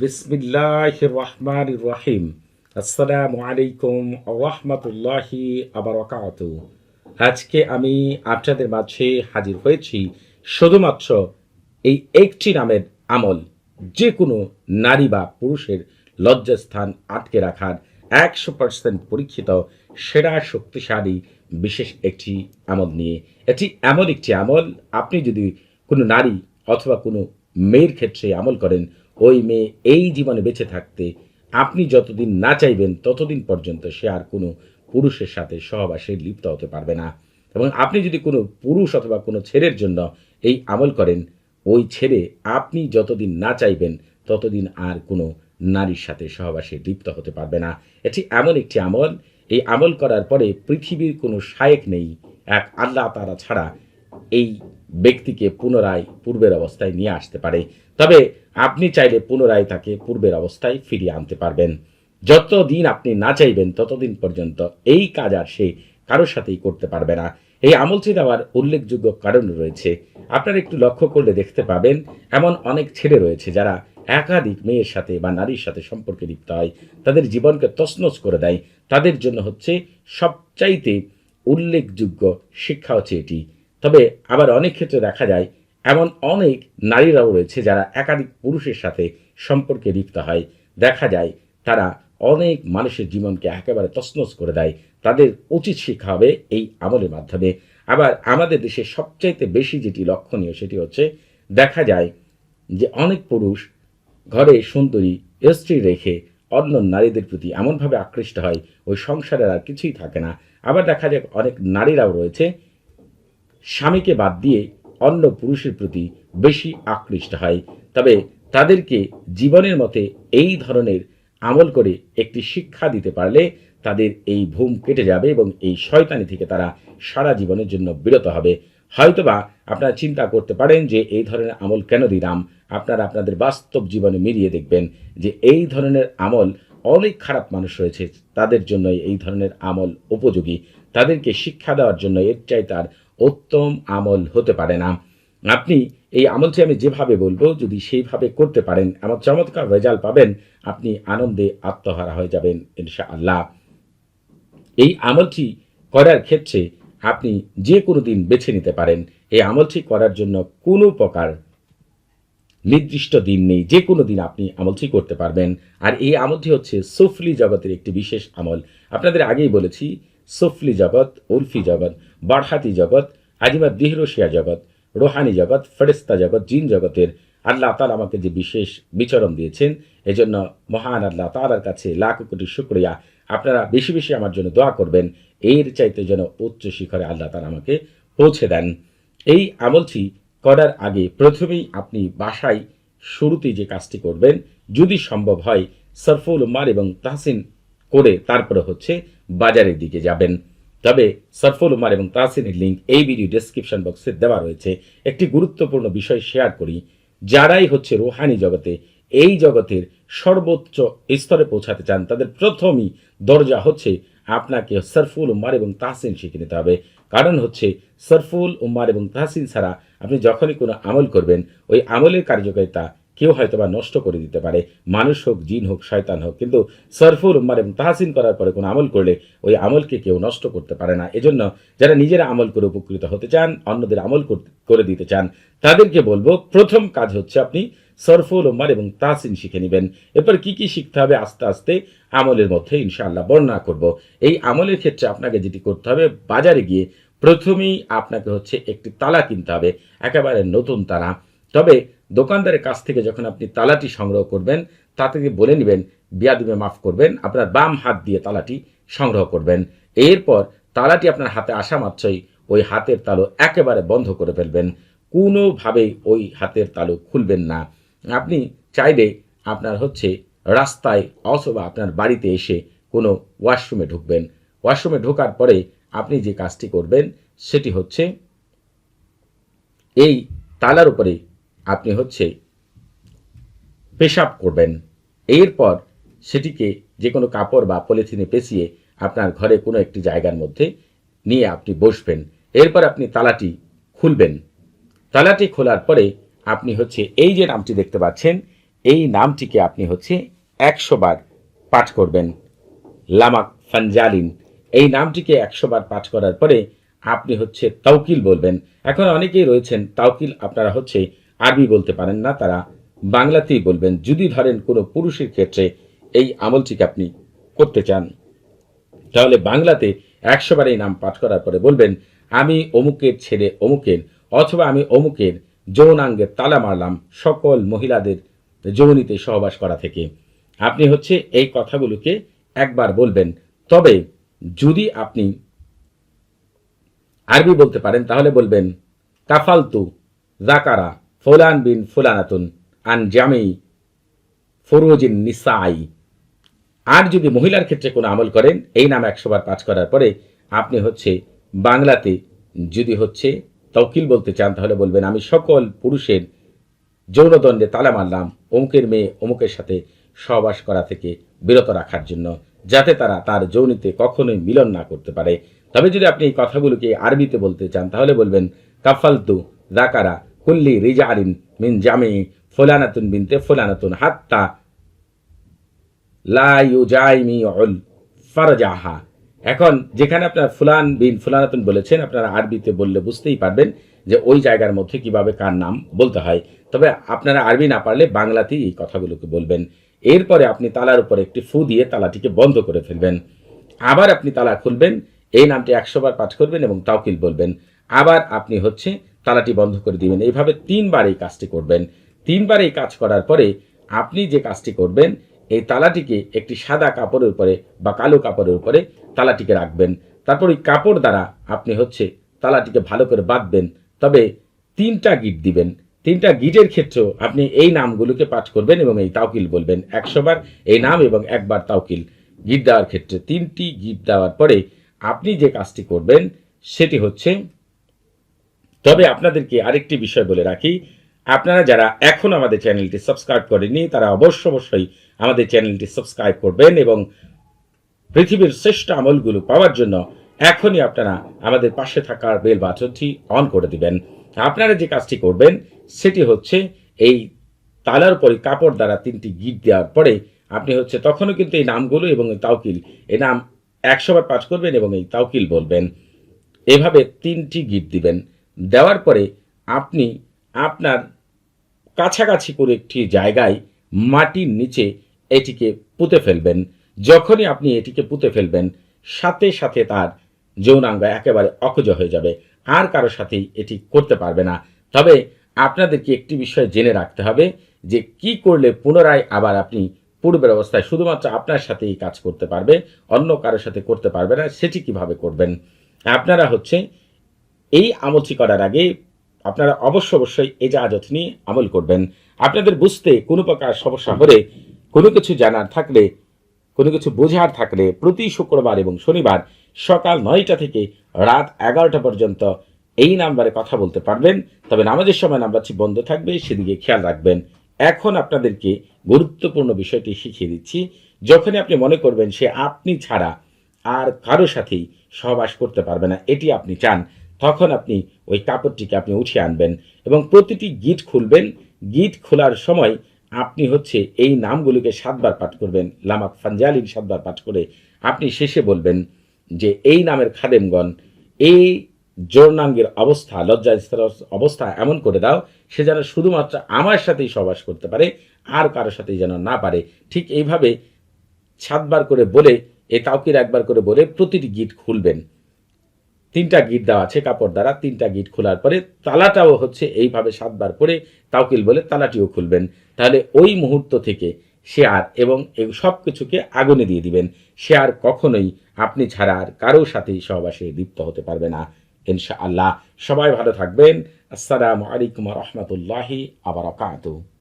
বিসমিল্লাহ রহমান রহিম। আসসালামু আলাইকুম রহমতুল্লাহি আবরকাত আজকে আমি আপনাদের মাঝে হাজির হয়েছি শুধুমাত্র এই একটি নামের আমল যে কোনো নারী বা পুরুষের লজ্জাস্থান আটকে রাখার একশো পার্সেন্ট পরীক্ষিত, সেরা, শক্তিশালী, বিশেষ একটি আমল নিয়ে। এটি এমন একটি আমল, আপনি যদি কোনো নারী অথবা কোনো মেয়ের ক্ষেত্রে আমল করেন ওই মেয়ে এই জীবনে বেঁচে থাকতে আপনি যতদিন না চাইবেন ততদিন পর্যন্ত সে আর কোনো পুরুষের সাথে সহবাসে লিপ্ত হতে পারবে না। এবং আপনি যদি কোনো পুরুষ অথবা কোনো ছেলের জন্য এই আমল করেন, ওই ছেলে আপনি যতদিন না চাইবেন ততদিন আর কোনো নারীর সাথে সহবাসে লিপ্ত হতে পারবে না। এটি এমন একটি আমল। এই আমল করার পরে পৃথিবীর কোনো শায়েক নেই। এক আল্লাহ তারা ছাড়া এই ব্যক্তিকে পুনরায় পূর্বের অবস্থায় নিয়ে আসতে পারে। তবে আপনি চাইলে পুনরায় তাকে পূর্বের অবস্থায় ফিরিয়ে আনতে পারবেন। যতদিন আপনি না চাইবেন, ততদিন পর্যন্ত এই কাজ আর সে কারোর সাথেই করতে পারবে না। এই আমলটি দেওয়ার উল্লেখযোগ্য কারণ রয়েছে। আপনারা একটু লক্ষ্য করলে দেখতে পাবেন, এমন অনেক ছেলে রয়েছে যারা একাধিক মেয়ের সাথে বা নারীর সাথে সম্পর্কে লিপ্ত হয়। তাদের জীবনকে তছনছ করে দেয়। তাদের জন্য হচ্ছে সবচাইতে উল্লেখযোগ্য শিক্ষা হচ্ছে এটি। তবে আবার অনেক ক্ষেত্রে দেখা যায়, এমন অনেক নারীরাও রয়েছে যারা একাধিক পুরুষের সাথে সম্পর্কে লিপ্ত হয়। দেখা যায়, তারা অনেক মানুষের জীবনকে একেবারে তছনছ করে দেয়। তাদের উচিত শিক্ষা হবে এই আমলের মাধ্যমে। আবার আমাদের দেশে সবচাইতে বেশি যেটি লক্ষণীয় সেটি হচ্ছে, দেখা যায় যে অনেক পুরুষ ঘরে সুন্দরী স্ত্রী রেখে অন্য নারীদের প্রতি এমনভাবে আকৃষ্ট হয়, ওই সংসারের আর কিছুই থাকে না। আবার দেখা যায় অনেক নারীরাও রয়েছে স্বামীকে বাদ দিয়ে অন্য পুরুষের প্রতি বেশি আকৃষ্ট হয়। তবে তাদেরকে জীবনের মতে এই ধরনের আমল করে একটি শিক্ষা দিতে পারলে তাদের এই ভূম কেটে যাবে এবং এই শয়তানি থেকে তারা সারা জীবনের জন্য বিরত হবে। হয়তোবা আপনারা চিন্তা করতে পারেন যে এই ধরনের আমল কেন দিলাম? আপনারা আপনাদের বাস্তব জীবনে মিলিয়ে দেখবেন যে এই ধরনের আমল অনেক খারাপ মানুষ রয়েছে। তাদের জন্য এই ধরনের আমল উপযোগী। তাদেরকে শিক্ষা দেওয়ার জন্য এর চাই তার উত্তম আমল হতে পারে না। আপনি এই আমলটি আমি যেভাবে বলব, যদি সেইভাবে করতে পারেন, এমন চমৎকার রেজাল্ট পাবেন, আপনি আনন্দে আত্মহারা হয়ে যাবেন ইনশা আল্লাহ এই আমলটি করার ক্ষেত্রে আপনি যে কোনো দিন বেছে নিতে পারেন। এই আমলটি করার জন্য কোনো প্রকার নির্দিষ্ট দিন নেই, যে কোনো দিন আপনি আমলটি করতে পারবেন। আর এই আমলটি হচ্ছে সুফলি জগতের একটি বিশেষ আমল। আপনাদের আগেই বলেছি সুফলি জগৎ, উলফি জগৎ, বারহাতি জগৎ আজিমা দিহরসিয়া জগৎ, রোহানি জগৎ ফেরেস্তা জগৎ, জিন জগতের আল্লাহ তালা আমাকে যে বিশেষ বিচরণ দিয়েছেন, এজন্য মহান আল্লাহ তালার কাছে লাখ কোটি শুক্রিয়া। আপনারা বেশি বেশি আমার জন্য দোয়া করবেন, এর চাইতে যেন উচ্চ শিখরে আল্লাহ তালা আমাকে পৌঁছে দেন। এই আমলটি করার আগে প্রথমেই আপনি বাসায় শুরুতেই যে কাজটি করবেন, যদি সম্ভব হয়, সরফুল উম্মার এবং তাহসিন করে তারপরে হচ্ছে বাজারের দিকে যাবেন। তবে সরফুল উমার এবং তাহসিনের লিঙ্ক এই ভিডিও ডেসক্রিপশন বক্সে দেওয়া রয়েছে। একটি গুরুত্বপূর্ণ বিষয় শেয়ার করি, যারাই হচ্ছে রোহানি জগতে এই জগতের সর্বোচ্চ স্তরে পৌঁছাতে চান, তাদের প্রথমই দরজা হচ্ছে আপনাকে সরফুল উম্মার এবং তাহসিন শিখে নিতে হবে। কারণ হচ্ছে সরফুল উম্মার এবং তাহসিন ছাড়া আপনি যখনই কোনো আমল করবেন, ওই আমলের কার্যকারিতা কেউ হয়তো বা নষ্ট করে দিতে পারে। মানুষ হোক, জিন হোক, শয়তান হোক, কিন্তু সরফুল উম্মার এবং তাহসিন করার পরে কোনো আমল করলে ওই আমলকে কেউ নষ্ট করতে পারে না। এজন্য যারা নিজেরা আমল করে উপকৃত হতে চান, অন্যদের আমল করে দিতে চান, তাদেরকে বলব, প্রথম কাজ হচ্ছে আপনি সরফুল উম্মার এবং তাহসিন শিখে নেবেন। এরপর কি কি শিখতে হবে আস্তে আস্তে আমলের মধ্যে ইনশাআল্লাহ বর্ণনা করব। এই আমলের ক্ষেত্রে আপনাকে যেটি করতে হবে, বাজারে গিয়ে প্রথমেই আপনাকে হচ্ছে একটি তালা কিনতে হবে, একেবারে নতুন তালা। তবে দোকানদারের কাছ থেকে যখন আপনি তালাটি সংগ্রহ করবেন তা থেকে বলে নেবেন বিয়াদিমে মাফ করবেন, আপনার বাম হাত দিয়ে তালাটি সংগ্রহ করবেন। এরপর তালাটি আপনার হাতে আসা মাত্রই ওই হাতের তালু একেবারে বন্ধ করে ফেলবেন। কোনোভাবেই ওই হাতের তালু খুলবেন না। আপনি চাইলে আপনার হচ্ছে রাস্তায় অথবা আপনার বাড়িতে এসে কোনো ওয়াশরুমে ঢুকবেন। ওয়াশরুমে ঢোকার পরে আপনি যে কাজটি করবেন, সেটি হচ্ছে এই তালার উপরে আপনি হচ্ছে পেশাব করবেন। এরপর সেটিকে যে কোনো কাপড় বা পলিথিনে পেঁচিয়ে আপনার ঘরে কোনো একটি জায়গার মধ্যে নিয়ে আপনি বসবেন। এরপর আপনি তালাটি খুলবেন। তালাটি খোলার পরে আপনি হচ্ছে এই যে নামটি দেখতে পাচ্ছেন, এই নামটিকে আপনি হচ্ছে একশো বার পাঠ করবেন। লামাক ফানজালিন, এই নামটিকে একশো বার পাঠ করার পরে আপনি হচ্ছে তাওকিল বলবেন। এখন অনেকেই রয়েছেন, তাওকিল আপনারা হচ্ছে আরবি বলতে পারেন না, তারা বাংলাতেই বলবেন, যদি ধরেন কোনো পুরুষের ক্ষেত্রে এই আমলটিকে আপনি করতে চান, তাহলে বাংলাতে একশো বার এই নাম পাঠ করার পরে বলবেন, আমি অমুকের ছেলে অমুকের, অথবা আমি অমুকের যৌনাঙ্গের তালা মারলাম, সকল মহিলাদের যৌনিতে সহবাস করা থেকে। আপনি হচ্ছে এই কথাগুলোকে একবার বলবেন। তবে যদি আপনি আরবি বলতে পারেন, তাহলে বলবেন, কাফালতু জাকারা ফুলান বিন ফুলানাতুন আন জামি ফরুজিন নিসাই। আর যদি মহিলার ক্ষেত্রে কোনো আমল করেন, এই নাম একশোবার পাঠ করার পরে আপনি হচ্ছে বাংলাতে যদি হচ্ছে তৌকিল বলতে চান, তাহলে বলবেন, আমি সকল পুরুষের যৌনদণ্ডে তালা মারলাম অমুকের মেয়ে অমুকের সাথে সহবাস করা থেকে বিরত রাখার জন্য, যাতে তারা তার যৌনিতে কখনোই মিলন না করতে পারে। তবে যদি আপনি এই কথাগুলোকে আরবিতে বলতে চান, তাহলে বলবেন, কাফালতু জাকারা কুল্লি রিজা আলিন মিন জামে ফুলানাতুন বিনতে ফুলানাতুন হাত্তা লা ইউজাইমি উল ফারজাহা। এখন যেখানে আপনার ফুলান বিন ফুলানাতুন বলেছেন, আপনারা আরবিতে বললে বুঝতেই পারবেন যে ওই জায়গার মধ্যে কীভাবে কার নাম বলতে হয়। তবে আপনারা আরবি না পারলে বাংলাতেই এই কথাগুলোকে বলবেন। এরপরে আপনি তালার উপর একটি ফু দিয়ে তালাটিকে বন্ধ করে ফেলবেন। আবার আপনি তালা খুলবেন, এই নামটি একশোবার পাঠ করবেন এবং তাওকিল বলবেন। আবার আপনি হচ্ছে তালাটি বন্ধ করে দিবেন। এইভাবে তিনবার এই কাজটি করবেন। তিনবার এই কাজ করার পরে আপনি যে কাজটি করবেন, এই তালাটিকে একটি সাদা কাপড়ের উপরে বা কালো কাপড়ের উপরে তালাটিকে রাখবেন। তারপর ওই কাপড় দ্বারা আপনি হচ্ছে তালাটিকে ভালো করে বাঁধবেন। তবে তিনটা গিট দিবেন। তিনটা গিটের ক্ষেত্রেও আপনি এই নামগুলোকে পাঠ করবেন এবং এই তাওকিল বলবেন। একশোবার এই নাম এবং একবার তাওকিল গিট দেওয়ার ক্ষেত্রে। তিনটি গিট দেওয়ার পরে আপনি যে কাজটি করবেন, সেটি হচ্ছে তবে আপনাদেরকে আরেকটি বিষয় বলে রাখি, আপনারা যারা এখন আমাদের চ্যানেলটি সাবস্ক্রাইব করেননি, তারা অবশ্য অবশ্যই আমাদের চ্যানেলটি সাবস্ক্রাইব করবেন এবং পৃথিবীর শ্রেষ্ঠ আমলগুলো পাওয়ার জন্য এখনই আপনারা আমাদের পাশে থাকার বেল বাটনটি অন করে দিবেন। আপনারা যে কাজটি করবেন, সেটি হচ্ছে এই তালার উপরে কাপড় দ্বারা তিনটি গিট দেওয়ার পরে আপনি হচ্ছে তখনও কিন্তু এই নামগুলো এবং এই তাওকিল, এই নাম একশোবার পাঠ করবেন এবং এই তাওকিল বলবেন। এভাবে তিনটি গিট দিবেন। দেওয়ার পরে আপনি আপনার কাছাকাছি করে একটি জায়গায় মাটির নিচে এটিকে পুঁতে ফেলবেন। যখনই আপনি এটিকে পুঁতে ফেলবেন, সাথে সাথে তার যৌনাঙ্গ একেবারে অকজ হয়ে যাবে। আর কারও সাথেই এটি করতে পারবে না। তবে আপনাদেরকে একটি বিষয় জেনে রাখতে হবে যে কি করলে পুনরায় আবার আপনি পূর্বের অবস্থায় শুধুমাত্র আপনার সাথে এই কাজ করতে পারবে, অন্য কারোর সাথে করতে পারবে না, সেটি কীভাবে করবেন? আপনারা হচ্ছে এই আমলটি করার আগে আপনারা অবশ্য অবশ্যই এজাজত নিয়ে আমল করবেন। আপনাদের বুঝতে কোনো প্রকার সমস্যা হলে, কোনো কিছু জানার থাকলে, কোনো কিছু বোঝার থাকলে প্রতি শুক্রবার এবং শনিবার সকাল নয়টা থেকে রাত এগারোটা পর্যন্ত এই নাম্বারে কথা বলতে পারবেন। তবে নামাজের সময় নাম্বারটি বন্ধ থাকবে, সেদিকে খেয়াল রাখবেন। এখন আপনাদেরকে গুরুত্বপূর্ণ বিষয়টি শিখিয়ে দিচ্ছি। যখনই আপনি মনে করবেন সে আপনি ছাড়া আর কারও সাথেই সহবাস করতে পারবে না, এটি আপনি চান। তখন আপনি ওই কাপড়টিকে আপনি উঠিয়ে আনবেন এবং প্রতিটি গিট খুলবেন। গিট খোলার সময় আপনি হচ্ছে এই নামগুলিকে সাতবার পাঠ করবেন। লামাক ফানজালিন সাতবার পাঠ করে আপনি শেষে বলবেন যে, এই নামের খাদেমগণ, এই জোরনাঙ্গের অবস্থা লজ্জা অবস্থা এমন করে দাও, সে যেন শুধুমাত্র আমার সাথেই সবাস করতে পারে, আর কারোর সাথেই যেন না পারে। ঠিক এইভাবে সাতবার করে বলে, এ তাওকির একবার করে বলে প্রতিটি গিট খুলবেন। তিনটা গিট দেওয়া আছে কাপড় দ্বারা, তিনটা গিট খোলার পরে তালাটাও হচ্ছে এইভাবে সাতবার করে তাওকিল বলে তালাটিও খুলবেন। তাহলে ওই মুহূর্ত থেকে সে আর এবং সব কিছুকে আগুনে দিয়ে দিবেন। সে আর কখনোই আপনি ছাড়া আর কারও সাথেই সহবাসে লিপ্ত হতে পারবে না ইনশা আল্লাহ সবাই ভালো থাকবেন। আসসালামু আলাইকুম রহমতুল্লাহি আবার